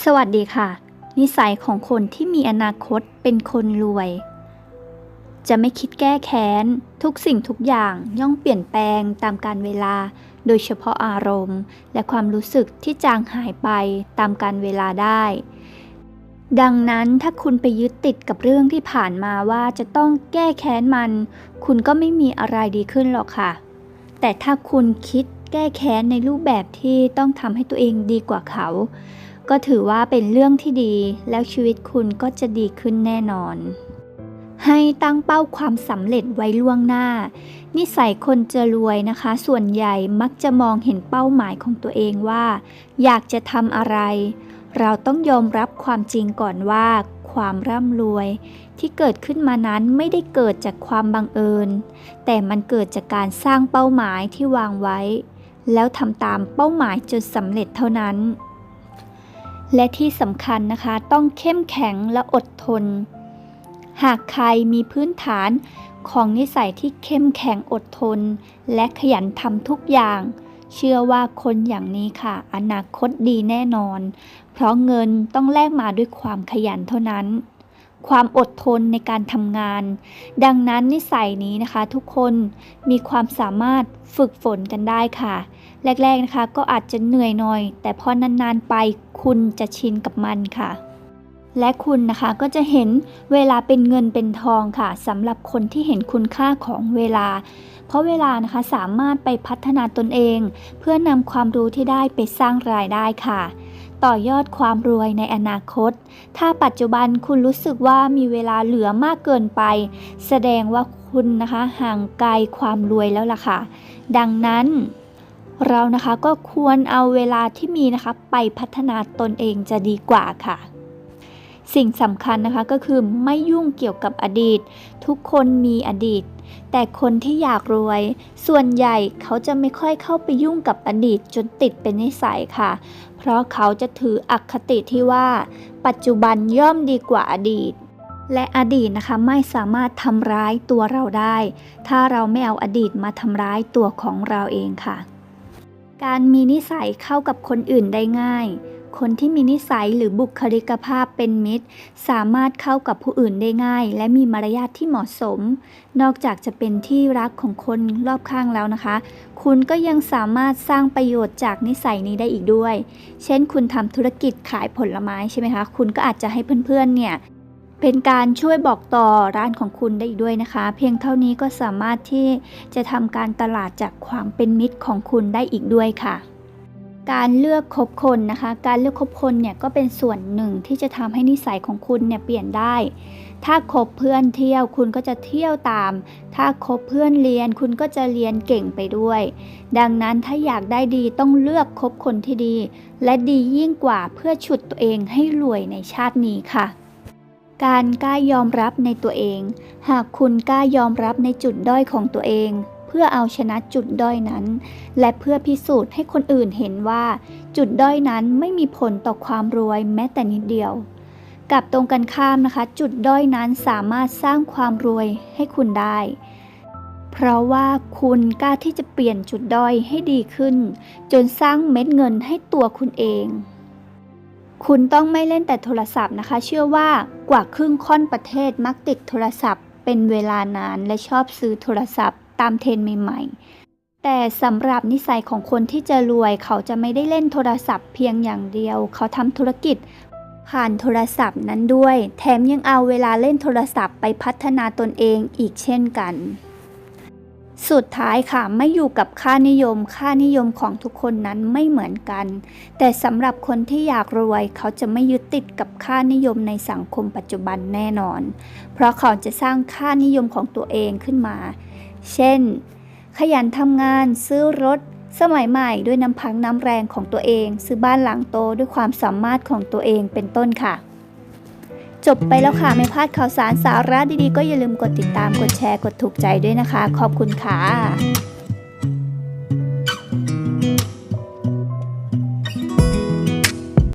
สวัสดีค่ะ นิสัยของคนที่มีอนาคตเป็นคนรวย จะไม่คิดแก้แค้น ทุกสิ่งทุกอย่างย่อมเปลี่ยนแปลงตามกาลเวลา โดยเฉพาะอารมณ์ และความรู้สึกที่จางหายไปตามกาลเวลาได้ ดังนั้นถ้าคุณไปยึดติดกับเรื่องที่ผ่านมาว่าจะต้องแก้แค้นมัน คุณก็ไม่มีอะไรดีขึ้นหรอกค่ะ แต่ถ้าคุณคิดแก้แค้นในรูปแบบที่ต้องทำให้ตัวเองดีกว่าเขา ก็ถือว่าเป็นเรื่องที่ดีแล้วชีวิตคุณก็จะดีขึ้นแน่นอน ให้ตั้งเป้าความสำเร็จไว้ล่วงหน้า นิสัยคนจะรวยนะคะ ส่วนใหญ่มักจะมองเห็นเป้าหมายของตัวเองว่า อยากจะทำอะไร เราต้องยอมรับความจริงก่อนว่า ความร่ำรวย ที่เกิดขึ้นมานั้นไม่ได้เกิดจากความบังเอิญ แต่มันเกิดจากการสร้างเป้าหมายที่วางไว้ แล้วทำตามเป้าหมายจนสำเร็จเท่านั้น และที่สำคัญนะคะต้องเข้มแข็งและอดทน หากใครมีพื้นฐานของนิสัยที่เข้มแข็งอดทน และขยันทำทุกอย่าง เชื่อว่าคนอย่างนี้ค่ะ อนาคตดีแน่นอน เพราะเงินต้องแลกมาด้วยความขยันเท่านั้น ความอดทนในการทำงาน ดังนั้นนิสัยนี้นะคะทุกคนมีความสามารถฝึกฝนกันได้ค่ะ แรกๆนะคะก็อาจจะเหนื่อยหน่อย แต่พอนานๆไปคุณจะชินกับมันค่ะ และคุณนะคะก็จะเห็นเวลาเป็นเงินเป็นทองค่ะสำหรับคนที่เห็นคุณค่าของเวลา เพราะเวลานะคะสามารถไปพัฒนาตนเอง เพื่อนำความรู้ที่ได้ไปสร้างรายได้ค่ะ ต่อยอดความรวยในอนาคต ถ้าปัจจุบันคุณรู้สึกว่ามีเวลาเหลือมากเกินไป แสดงว่าคุณนะคะห่างไกลความรวยแล้วล่ะค่ะ ดังนั้นเรานะคะก็ควรเอาเวลาที่มีนะคะไปพัฒนาตนเองจะดีกว่าค่ะ สิ่งสำคัญนะคะก็คือไม่ยุ่งเกี่ยวกับอดีต ทุกคนมีอดีต แต่คนที่อยากรวย ส่วนใหญ่เขาจะไม่ค่อยเข้าไปยุ่งกับอดีตจนติดเป็นนิสัยค่ะ เพราะเขาจะถืออคติที่ว่า ปัจจุบันย่อมดีกว่าอดีตและอดีตนะคะไม่สามารถทำร้ายตัวเราได้ ถ้าเราไม่เอาอดีตมาทำร้ายตัวของเราเองค่ะ การมีนิสัยเข้ากับคนอื่นได้ง่าย คนที่มีนิสัยหรือบุคลิกภาพเป็นมิตร สามารถเข้ากับผู้อื่นได้ง่าย และมีมารยาทที่เหมาะสม นอกจากจะเป็นที่รักของคนรอบข้างแล้วนะคะ คุณก็ยังสามารถสร้างประโยชน์จากนิสัยนี้ได้อีกด้วย เช่น คุณทำธุรกิจขายผลไม้ใช่ไหมคะ คุณก็อาจจะให้เพื่อนๆ เนี่ยเป็นการช่วยบอกต่อร้านของคุณได้อีกด้วยนะคะ เพียงเท่านี้ก็สามารถที่จะทำการตลาดจากความเป็นมิตรของคุณได้อีกด้วยค่ะ การเลือกคบคนนะคะ การเลือกคบคนเนี่ยก็เป็นส่วนหนึ่งที่จะทำให้นิสัยของคุณเนี่ยเปลี่ยนได้ ถ้าคบเพื่อนเที่ยวคุณก็จะเที่ยวตาม ถ้าคบเพื่อนเรียนคุณก็จะเรียนเก่งไปด้วย ดังนั้นถ้าอยากได้ดีต้องเลือกคบคนที่ดี และดียิ่งกว่าเพื่อฉุดตัวเองให้รวยในชาตินี้ค่ะการกล้ายอมรับในตัวเอง หากคุณกล้ายอมรับในจุดด้อยของตัวเอง พื่อเอาชนะจุดด้อยนั้น และเพื่อพิสูจน์ให้คนอื่นเห็นว่า จุดด้อยนั้นไม่มีผลต่อความรวยแม้แต่นิดเดียวกับตรงกันข้ามนะคะ จุดด้อยนั้นสามารถสร้างความรวยให้คุณได้ เพราะว่าคุณกล้าที่จะเปลี่ยนจุดด้อยให้ดีขึ้น จนสร้างเม็ดเงินให้ตัวคุณเอง คุณต้องไม่เล่นแต่โทรศัพท์นะคะ เชื่อว่ากว่าครึ่งค่อนประเทศมักติดโทรศัพท์ เป็นเวลานานและชอบซื้อโทรศัพท์ ตามเทรนใหม่ ๆ แต่สำหรับนิสัยของคนที่จะรวยเขาจะไม่ได้เล่นโทรศัพท์เพียงอย่างเดียว เขาทำธุรกิจผ่านโทรศัพท์นั้นด้วย แถมยังเอาเวลาเล่นโทรศัพท์ไปพัฒนาตนเองอีกเช่นกัน สุดท้ายค่ะไม่อยู่กับค่านิยม ค่านิยมของทุกคนนั้นไม่เหมือนกัน แต่สำหรับคนที่อยากรวย เขาจะไม่ยึดติดกับค่านิยมในสังคมปัจจุบันแน่นอน เพราะเขาจะสร้างค่านิยมของตัวเองขึ้นมา เช่น ขยันทำงานซื้อรถ สมัยใหม่ด้วยน้ำพังน้ำแรงของตัวเอง ซื้อบ้านหลังโตด้วยความสามารถของตัวเองเป็นต้นค่ะ จบไปแล้วค่ะ ไม่พลาดข่าวสารสาระดีๆ ก็อย่าลืมกดติดตามกดแชร์กดถูกใจด้วยนะคะ ขอบคุณค่ะ